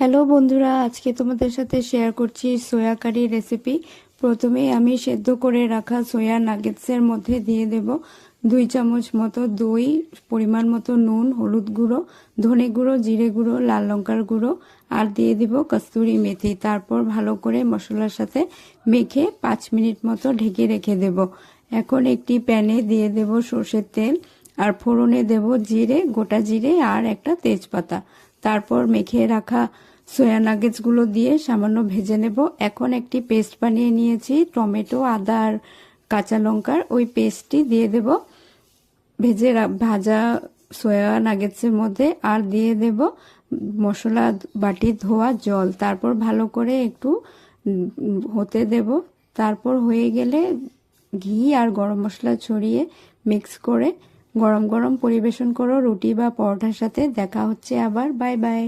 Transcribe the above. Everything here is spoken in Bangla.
হ্যালো বন্ধুরা। আজকে তোমাদের সাথে শেয়ার করছি সোয়া কারি রেসিপি প্রথমে আমি সেদ্ধ করে রাখা সোয়া নাগেটসের মধ্যে দিয়ে দেব দুই চামচ মতো দই, পরিমাণ মতো নুন, হলুদ গুঁড়ো, ধনে গুঁড়ো, জিরে গুঁড়ো, লাল লঙ্কার গুঁড়ো আর দিয়ে দিব কস্তুরি মেথি। তারপর ভালো করে মশলার সাথে মেখে পাঁচ মিনিট মতো ঢেকে রেখে দেব। এখন একটি প্যানে দিয়ে দেব সর্ষের তেল আর ফোড়নে দেব জিরে, গোটা জিরে আর একটা তেজপাতা। তারপর মেখে রাখা সোয়া নাগেটসগুলো দিয়ে সামান্য ভেজে নেব। এখন একটি পেস্ট বানিয়ে নিয়েছি, টমেটো, আদা আর কাঁচা লঙ্কার। ওই পেস্টটি দিয়ে দেব। ভেজে ভাজা সোয়া নাগেটসের মধ্যে আর দিয়ে দেব মশলা বাটি, ধোয়া, জল। তারপর ভালো করে একটু হতে দেব। তারপর হয়ে গেলে ঘি আর গরম মশলা ছড়িয়ে মিক্স করে গরম গরম পরিবেশন করো রুটি বা পরোটার সাথে দেখা হচ্ছে আবার বাই বাই।